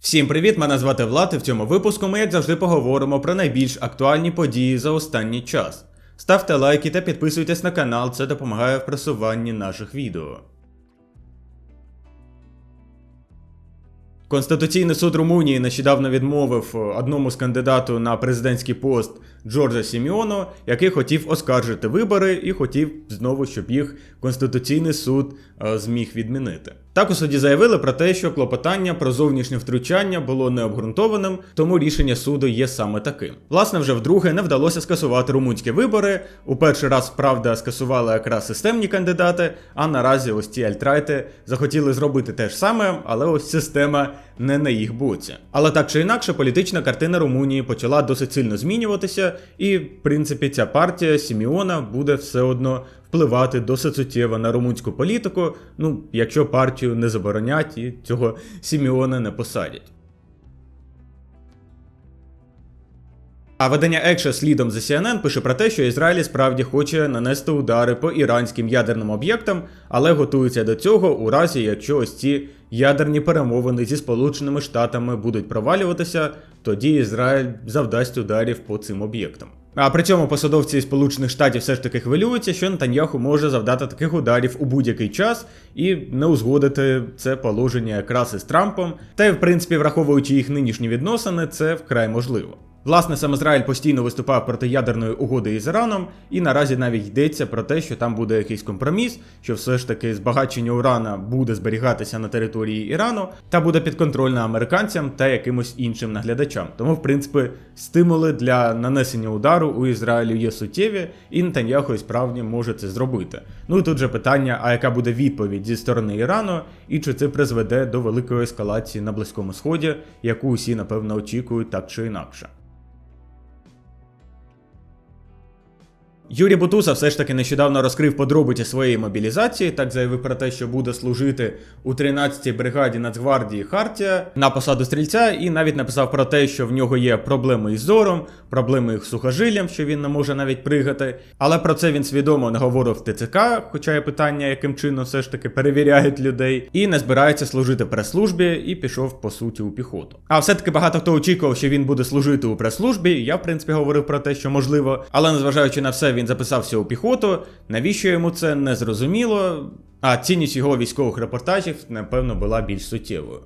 Всім привіт! Мене звати Влад, і в цьому випуску ми, як завжди, поговоримо про найбільш актуальні події за останній час. Ставте лайки та підписуйтесь на канал, це допомагає в просуванні наших відео. Конституційний суд Румунії нещодавно відмовив одному з кандидату на президентський пост Джорджа Сіміону, який хотів оскаржити вибори і хотів знову, щоб їх Конституційний суд е, зміг відмінити. Так у суді заявили про те, що клопотання про зовнішнє втручання було необґрунтованим, тому рішення суду є саме таким. Власне, вже вдруге не вдалося скасувати румунські вибори. У перший раз, правда, скасували якраз системні кандидати, а наразі ось ці альтрайти захотіли зробити те ж саме, але ось система не на їх боці. Але так чи інакше, політична картина Румунії почала досить сильно змінюватися, і в принципі ця партія Сіміона буде все одно впливати досить суттєво на румунську політику, ну якщо партію не заборонять і цього Сіміона не посадять. А видання Екша слідом за CNN пише про те, що Ізраїль справді хоче нанести удари по іранським ядерним об'єктам, але готується до цього у разі, якщо ось ці ядерні перемовини зі Сполученими Штатами будуть провалюватися, тоді Ізраїль завдасть ударів по цим об'єктам. А при цьому посадовці Сполучених Штатів все ж таки хвилюються, що Нетаньяху може завдати таких ударів у будь-який час і не узгодити це положення якраз із Трампом. Та й в принципі, враховуючи їх нинішні відносини, це вкрай можливо. Власне, сам Ізраїль постійно виступав проти ядерної угоди із Іраном, і наразі навіть йдеться про те, що там буде якийсь компроміс, що все ж таки збагачення урана буде зберігатися на території Ірану та буде підконтрольна американцям та якимось іншим наглядачам. Тому, в принципі, стимули для нанесення удару у Ізраїлю є суттєві, і Нетаньяху і справді може це зробити. Ну і тут же питання: а яка буде відповідь зі сторони Ірану, і чи це призведе до великої ескалації на Близькому Сході, яку усі напевно очікують так чи інакше. Юрій Бутуса все ж таки нещодавно розкрив подробиці своєї мобілізації, так заявив про те, що буде служити у 13-й бригаді Нацгвардії Хартія на посаду стрільця, і навіть написав про те, що в нього є проблеми із зором, проблеми з сухожиллям, що він не може навіть пригати. Але про це він свідомо не говорив в ТЦК, хоча є питання, яким чином все ж таки перевіряють людей, і не збирається служити прес-службі і пішов по суті у піхоту. А все-таки багато хто очікував, що він буде служити у прес-службі. Я, в принципі, говорив про те, що можливо, але незважаючи на все, він записався у піхоту. Навіщо йому це не зрозуміло? А цінність його військових репортажів, напевно, була більш суттєвою.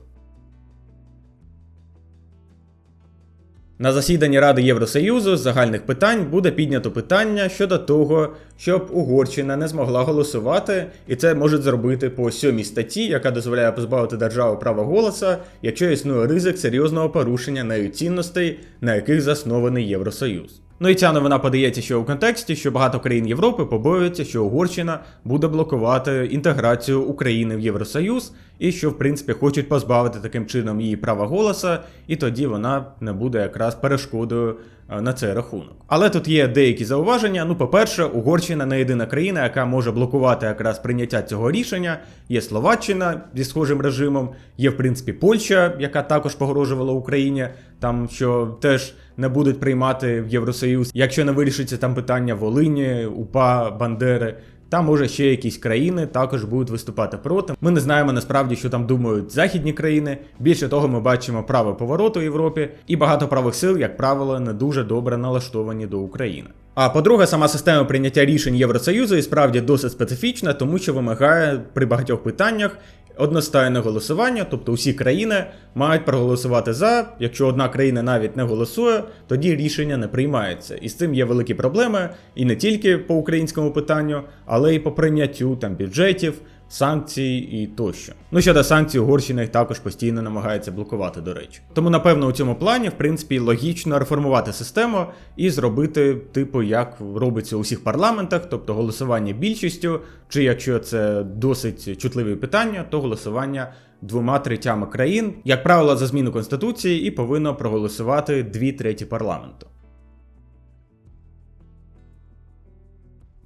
На засіданні Ради Євросоюзу з загальних питань буде піднято питання щодо того, щоб Угорщина не змогла голосувати, і це можуть зробити по сьомій статті, яка дозволяє позбавити державу права голоса, якщо існує ризик серйозного порушення нею цінностей, на яких заснований Євросоюз. Ну і ця новина подається ще у контексті, що багато країн Європи побоюються, що Угорщина буде блокувати інтеграцію України в Євросоюз, і що, в принципі, хочуть позбавити таким чином її права голоса, і тоді вона не буде якраз перешкодою е, на цей рахунок. Але тут є деякі зауваження. Ну, по-перше, Угорщина не єдина країна, яка може блокувати якраз прийняття цього рішення. Є Словаччина зі схожим режимом, є в принципі Польща, яка також погрожувала Україні, там що теж не будуть приймати в Євросоюз, якщо не вирішиться там питання Волині, УПА, Бандери. Та може ще якісь країни також будуть виступати проти. Ми не знаємо насправді, що там думають західні країни. Більше того, ми бачимо право повороту в Європі, і багато правих сил, як правило, не дуже добре налаштовані до України. А по-друге, сама система прийняття рішень Євросоюзу і справді досить специфічна, тому що вимагає при багатьох питаннях одностайне голосування, тобто усі країни мають проголосувати за. Якщо одна країна навіть не голосує, тоді рішення не приймається. І з цим є великі проблеми, і не тільки по українському питанню, але й по прийняттю там бюджетів. Санкцій і тощо. Ну щодо санкцій, Угорщина їх також постійно намагається блокувати, до речі. Тому, напевно, у цьому плані, в принципі, логічно реформувати систему і зробити, типу, як робиться у всіх парламентах, тобто голосування більшістю, чи якщо це досить чутливі питання, то голосування двома третями країн, як правило, за зміну конституції, і повинно проголосувати дві треті парламенту.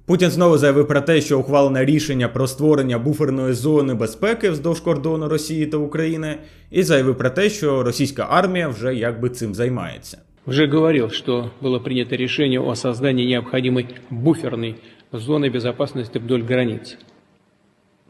Путін знову заявив про те, що ухвалене рішення про створення буферної зони безпеки вздовж кордону Росії та України, і заявив про те, що російська армія вже якби цим займається. Уже говорил, что было принято решение о создании необходимой буферной зоны безопасности вдоль границ.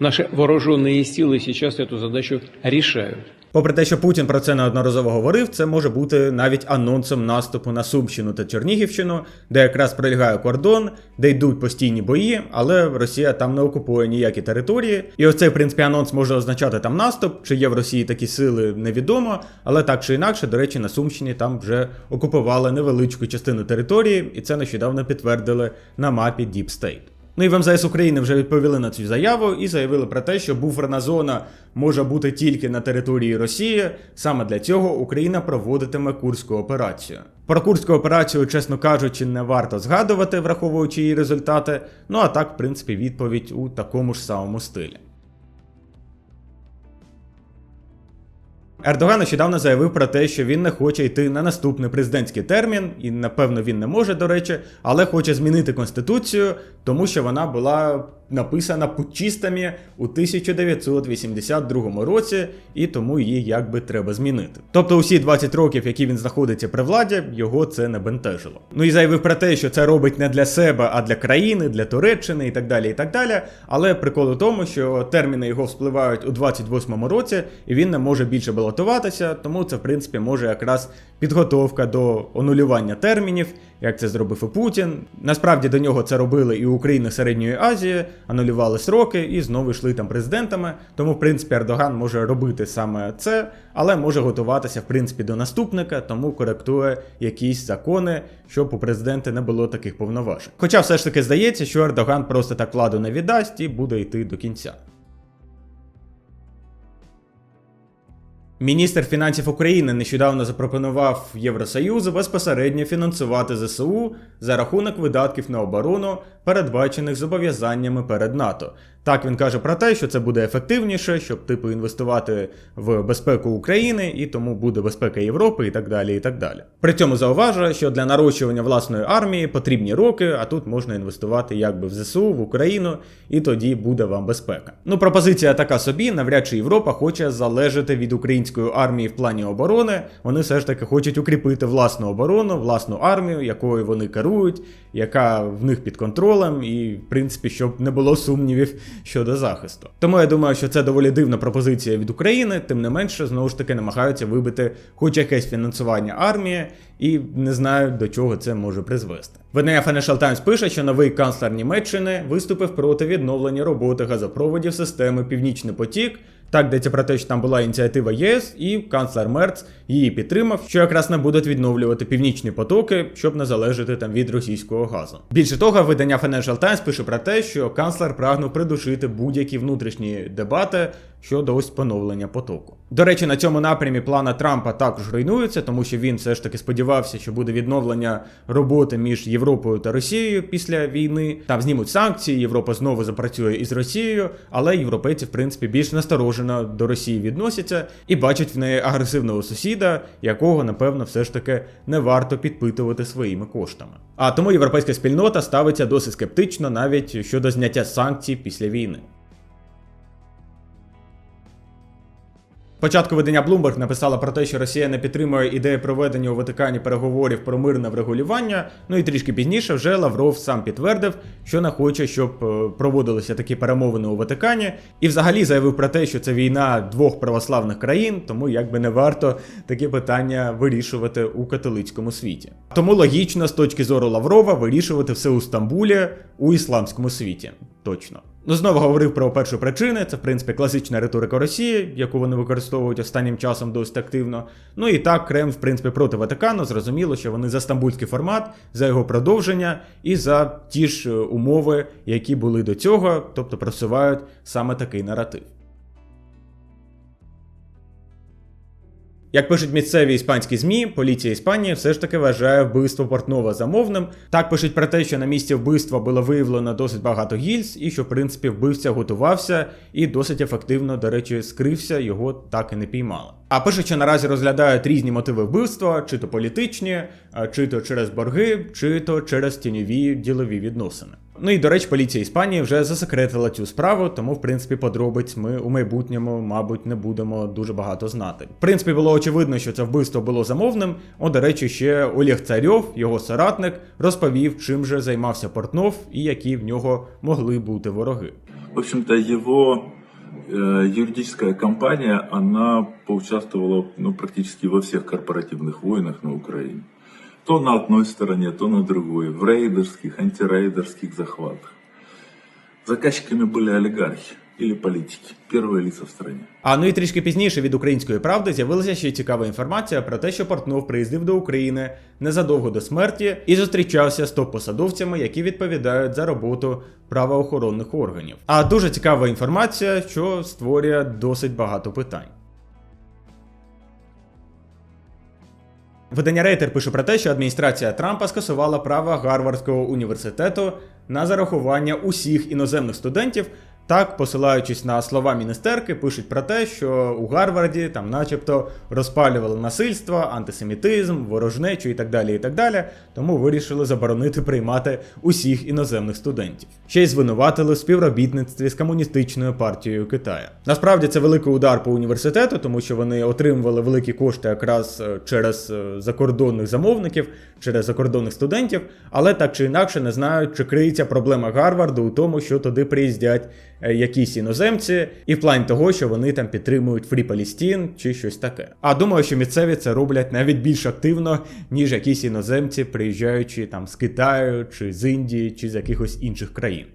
Наши вооруженные силы сейчас эту задачу решают. Попри те, що Путін про це неодноразово говорив, це може бути навіть анонсом наступу на Сумщину та Чернігівщину, де якраз пролягає кордон, де йдуть постійні бої, але Росія там не окупує ніякі території. І оцей, в принципі, анонс може означати там наступ. Чи є в Росії такі сили, невідомо. Але так чи інакше, до речі, на Сумщині там вже окупували невеличку частину території, і це нещодавно підтвердили на мапі Deep State. Ну і в МЗС України вже відповіли на цю заяву і заявили про те, що буферна зона може бути тільки на території Росії. Саме для цього Україна проводитиме курську операцію. Про курську операцію, чесно кажучи, не варто згадувати, враховуючи її результати. Ну а так, в принципі, відповідь у такому ж самому стилі. Ердоган нещодавно заявив про те, що він не хоче йти на наступний президентський термін, і напевно він не може, до речі, але хоче змінити конституцію, тому що вона була написана путчистами у 1982 році, і тому її якби треба змінити. Тобто усі 20 років, які він знаходиться при владі, його це не бентежило. Ну і заявив про те, що це робить не для себе, а для країни, для Туреччини і так далі. і так далі. Але прикол у тому, що терміни його вспливають у 28-му році, і він не може більше балотуватися, тому це в принципі може якраз підготовка до онулювання термінів, як це зробив і Путін. Насправді до нього це робили і України Середньої Азії, анулювали сроки і знову йшли там президентами. Тому, в принципі, Ердоган може робити саме це, але може готуватися в принципі до наступника, тому коректує якісь закони, щоб у президента не було таких повноважень. Хоча все ж таки здається, що Ердоган просто так владу не віддасть і буде йти до кінця. Міністр фінансів України нещодавно запропонував Євросоюзу безпосередньо фінансувати ЗСУ за рахунок видатків на оборону, передбачених зобов'язаннями перед НАТО. Так він каже про те, що це буде ефективніше, щоб типу інвестувати в безпеку України, і тому буде безпека Європи, і так далі. і так далі. При цьому зауважує, що для нарощування власної армії потрібні роки, а тут можна інвестувати якби в ЗСУ, в Україну, і тоді буде вам безпека. Ну, пропозиція така собі, навряд чи Європа хоче залежати від української армії в плані оборони. Вони все ж таки хочуть укріпити власну оборону, власну армію, якою вони керують, яка в них під контролем, і в принципі, щоб не було сумнівів щодо захисту. Тому я думаю, що це доволі дивна пропозиція від України, тим не менше, знову ж таки намагаються вибити хоч якесь фінансування армії, і не знаю до чого це може призвести. Видання Financial Times пише, що новий канцлер Німеччини виступив проти відновлення роботи газопроводів системи Північний потік. Так йдеться про те, що там була ініціатива ЄС, і канцлер Мерц її підтримав, що якраз не будуть відновлювати північні потоки, щоб не залежати там від російського газу. Більше того, видання Financial Times пише про те, що канцлер прагнув придушити будь-які внутрішні дебати щодо ось поновлення потоку. До речі, на цьому напрямі плана Трампа також руйнується, тому що він все ж таки сподівався, що буде відновлення роботи між Європою та Росією після війни. Там знімуть санкції, Європа знову запрацює із Росією, але європейці, в принципі, більш насторожено до Росії відносяться і бачать в неї агресивного сусіда, якого, напевно, все ж таки не варто підпитувати своїми коштами. А тому європейська спільнота ставиться досить скептично навіть щодо зняття санкцій після війни. Початку видання Bloomberg написала про те, що Росія не підтримує ідею проведення у Ватикані переговорів про мирне врегулювання. Ну і трішки пізніше вже Лавров сам підтвердив, що не хоче, щоб е, проводилися такі перемовини у Ватикані, і взагалі заявив про те, що це війна двох православних країн, тому якби не варто такі питання вирішувати у католицькому світі. Тому логічно з точки зору Лаврова вирішувати все у Стамбулі у ісламському світі. Точно. Ну, знову говорив про першу причину, це в принципі класична риторика Росії, яку вони використовують останнім часом досить активно. Ну і так, Кремль, в принципі, проти Ватикану. Зрозуміло, що вони за стамбульський формат, за його продовження і за ті ж е, умови, які були до цього, тобто просувають саме такий наратив. Як пишуть місцеві іспанські змі, поліція Іспанії все ж таки вважає вбивство Портнова замовним. Так пишуть про те, що на місці вбивства було виявлено досить багато гільз, і що в принципі вбивця готувався і досить ефективно, до речі, скрився, його так і не піймали. А пишуть, що наразі розглядають різні мотиви вбивства, чи то політичні, чи то через борги, чи то через тіньові ділові відносини. Ну і до речі, поліція Іспанії вже засекретила цю справу, тому в принципі подробиць ми у майбутньому, мабуть, не будемо дуже багато знати. В принципі, було очевидно, що це вбивство було замовним. О, до речі, ще Олег Царьов, його соратник, розповів, чим же займався Портнов і які в нього могли бути вороги. В общем-то, его Э, Юридическая компания, она поучаствовала ну, практически во всех корпоративных войнах на Украине. То на одной стороне, то на другой, в рейдерских, антирейдерских захватах. Заказчиками были олигархи или политики, первые лица в стране. А ну і трішки пізніше від української правди з'явилася ще цікава інформація про те, що Портнов приїздив до України незадовго до смерті і зустрічався з топ-посадовцями, які відповідають за роботу правоохоронних органів. А дуже цікава інформація, що створює досить багато питань. Видання Рейтер пише про те, що адміністрація Трампа скасувала право Гарвардського університету на зарахування усіх іноземних студентів. Так, посилаючись на слова міністерки, пишуть про те, що у Гарварді там, начебто, розпалювали насильство, антисемітизм, ворожнечу і так далі. і так далі. Тому вирішили заборонити приймати усіх іноземних студентів. Ще й звинуватили в співробітництві з комуністичною партією Китаю. Насправді це великий удар по університету, тому що вони отримували великі кошти якраз е, через е, закордонних замовників, через закордонних студентів, але так чи інакше не знають, чи криється проблема Гарварду у тому, що туди приїздять якісь іноземці, і в плані того, що вони там підтримують Фрі Палістін чи щось таке. А думаю, що місцеві це роблять навіть більш активно, ніж якісь іноземці, приїжджаючи там з Китаю, чи з Індії, чи з якихось інших країн.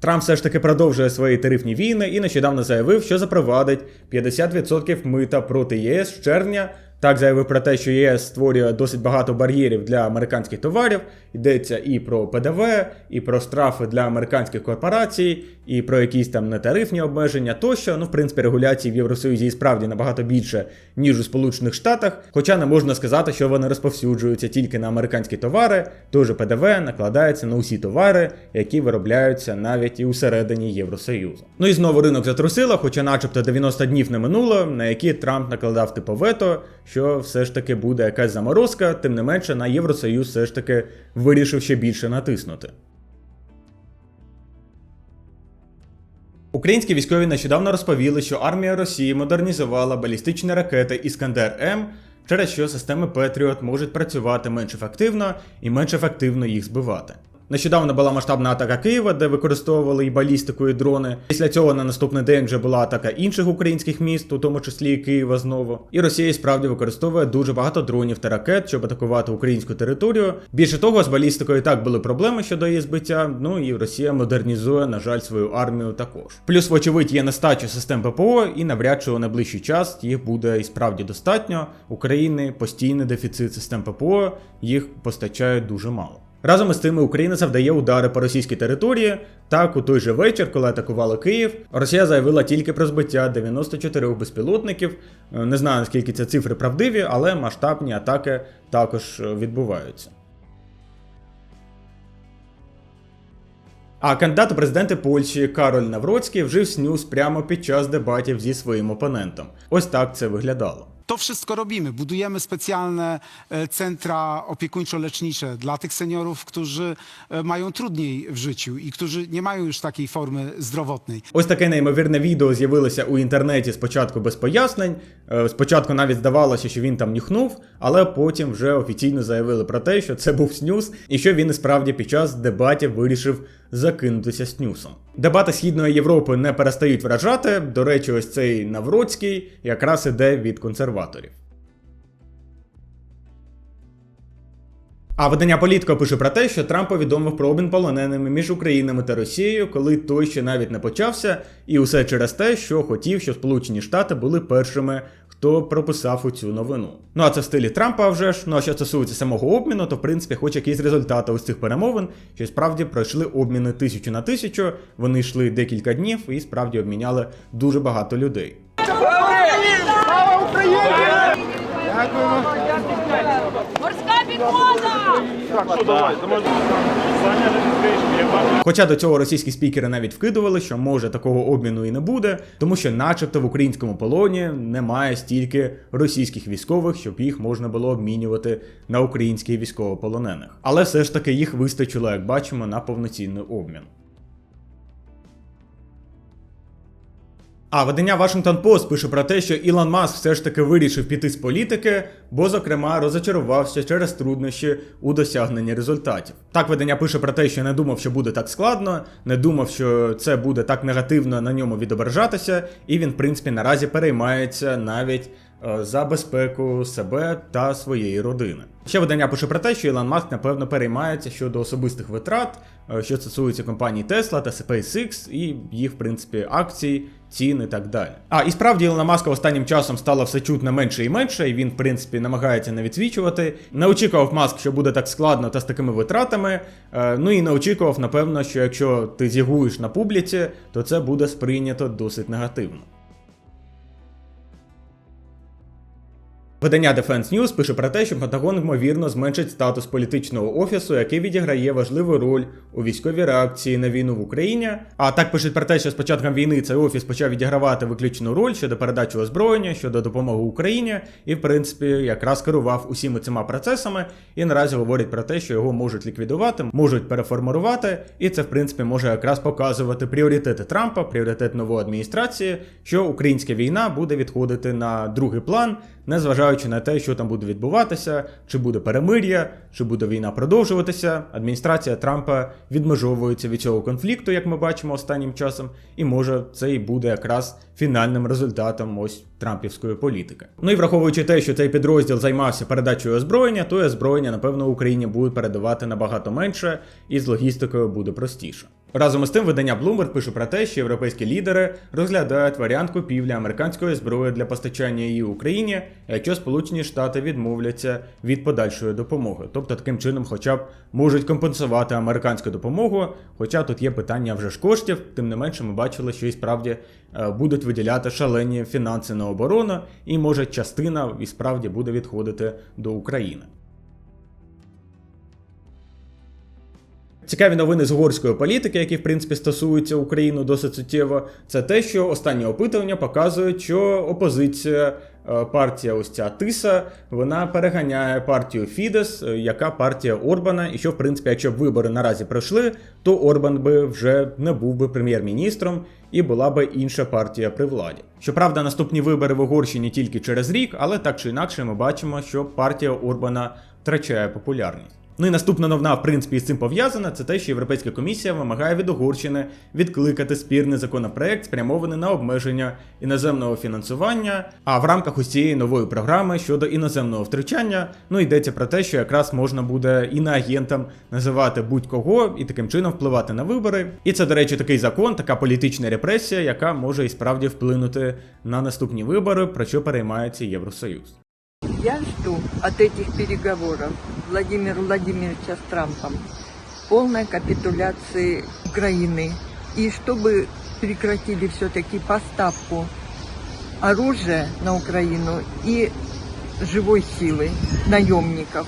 Трамп все ж таки продовжує свої тарифні війни і нещодавно заявив, що запровадить 50% мита проти ЄС з червня. Так заявив про те, що ЄС створює досить багато бар'єрів для американських товарів. Йдеться і про ПДВ, і про штрафи для американських корпорацій, і про якісь там нетарифні обмеження тощо. Ну, в принципі, регуляції в Євросоюзі і справді набагато більше, ніж у Сполучених Штатах. Хоча не можна сказати, що вони розповсюджуються тільки на американські товари, тож ПДВ накладається на усі товари, які виробляються навіть і усередині Євросоюзу. Ну і знову ринок затрусило, хоча, начебто, 90 днів не минуло, на які Трамп накладав типу вето, що все ж таки буде якась заморозка, тим не менше на Євросоюз все ж таки вирішив ще більше натиснути. Українські військові нещодавно розповіли, що армія Росії модернізувала балістичні ракети Іскандер М, через що системи Петріот можуть працювати менш ефективно і менш ефективно їх збивати. Нещодавно була масштабна атака Києва, де використовували і балістику, і дрони. Після цього на наступний день вже була атака інших українських міст, у тому числі і Києва знову. І Росія справді використовує дуже багато дронів та ракет, щоб атакувати українську територію. Більше того, з балістикою і так були проблеми щодо її збиття. Ну і Росія модернізує, на жаль, свою армію також. Плюс, вочевидь, є нестача систем ППО, і навряд чи у найближчий час їх буде і справді достатньо. України постійний дефіцит систем ППО, їх постачають дуже мало. Разом із тим Україна завдає удари по російській території. Так, у той же вечір, коли атакували Київ, Росія заявила тільки про збиття 94 безпілотників. Е, Не знаю наскільки ці цифри правдиві, але масштабні атаки також е, відбуваються. А кандидат у президенти Польщі Кароль Навроцький вжив снюс прямо під час дебатів зі своїм опонентом. Ось так це виглядало. To wszystko robimy. Budujemy specjalne e, centra opiekuńczo-lecznicze dla tych seniorów, którzy e, mają trudniej w życiu i którzy nie mają już takiej formy zdrowotnej. Ось таке неймовірне відео з'явилося у інтернеті спочатку без пояснень. Е, Спочатку навіть здавалося, що він там нюхнув, але потім вже офіційно заявили про те, що це був снюс, і що він справді під час дебатів вирішив закинутися снюсом. Дебати Східної Європи не перестають вражати. До речі, ось цей Навроцький якраз іде від консерваторів. А видання Політко пише про те, що Трамп повідомив про обмін полоненими між Українами та Росією, коли той ще навіть не почався, і усе через те, що хотів, щоб Сполучені Штати були першими, хто прописав у цю новину. Ну а це в стилі Трампа вже ж. Ну а що стосується самого обміну, то в принципі хоч якісь результати ось цих перемовин, що справді пройшли обміни тисячу на тисячу. Вони йшли декілька днів і справді обміняли дуже багато людей. Підвода! Хоча до цього російські спікери навіть вкидували, що може такого обміну і не буде, тому що, начебто, в українському полоні немає стільки російських військових, щоб їх можна було обмінювати на українських військовополонених. Але все ж таки їх вистачило, як бачимо, на повноцінний обмін. А видання Washington Post пише про те, що Ілон Маск все ж таки вирішив піти з політики, бо, зокрема, розочарувався через труднощі у досягненні результатів. Так видання пише про те, що не думав, що буде так складно, не думав, що це буде так негативно на ньому відображатися, і він, в принципі, наразі переймається навіть за безпеку себе та своєї родини. Ще видання пише про те, що Ілон Маск напевно переймається щодо особистих витрат, е, що стосується компаній Tesla та SpaceX і їх, в принципі, акцій, цін і так далі. А і справді Ілона Маска останнім часом стало все чутно менше і менше, і він, в принципі, намагається не відсвічувати. Не очікував Маск, що буде так складно та з такими витратами. Е, Ну і не очікував, напевно, що якщо ти зігуєш на публіці, то це буде сприйнято досить негативно. Видання Defense News пише про те, що Пентагон ймовірно зменшить статус політичного офісу, який відіграє важливу роль у військовій реакції на війну в Україні. А так пишуть про те, що з початком війни цей офіс почав відігравати виключну роль щодо передачі озброєння, щодо допомоги Україні, і в принципі якраз керував усіми цими процесами. І наразі говорять про те, що його можуть ліквідувати, можуть переформувати, і це в принципі може якраз показувати пріоритети Трампа, пріоритет нової адміністрації, що українська війна буде відходити на другий план, незважаючи на те, що там буде відбуватися, чи буде перемир'я, чи буде війна продовжуватися. Адміністрація Трампа відмежовується від цього конфлікту, як ми бачимо останнім часом, і може це і буде якраз фінальним результатом ось трампівської політики. Ну і враховуючи те, що цей підрозділ займався передачею озброєння, то озброєння, напевно, Україні будуть передавати набагато менше, і з логістикою буде простіше. Разом із тим, видання Bloomberg пише про те, що європейські лідери розглядають варіант купівлі американської зброї для постачання її Україні, якщо Сполучені Штати відмовляться від подальшої допомоги. Тобто таким чином, хоча б можуть компенсувати американську допомогу. Хоча тут є питання вже ж коштів, тим не менше, ми бачили, що і справді е, будуть виділяти шалені фінанси на оборону, і може частина і справді буде відходити до України. Цікаві новини з угорської політики, які в принципі стосуються України досить суттєво, це те, що останні опитування показують, що опозиція е, партія ось ця Тиса, вона переганяє партію Фідес, е, яка партія Орбана, і що в принципі, якщо б вибори наразі пройшли, то Орбан би вже не був би прем'єр-міністром і була би інша партія при владі. Щоправда, наступні вибори в Угорщині тільки через рік, але так чи інакше ми бачимо, що партія Орбана втрачає популярність. Ну і наступна новина, в принципі, з цим пов'язана, це те, що Європейська комісія вимагає від Угорщини відкликати спірний законопроект, спрямований на обмеження іноземного фінансування. А в рамках усієї нової програми щодо іноземного втручання, ну йдеться про те, що якраз можна буде іноагентам називати будь-кого і таким чином впливати на вибори. І це, до речі, такий закон, така політична репресія, яка може і справді вплинути на наступні вибори, про що переймається Євросоюз. Я жду от этих переговоров Владимира Владимировича с Трампом полной капитуляции Украины и чтобы прекратили все-таки поставку оружия на Украину и живой силы наемников.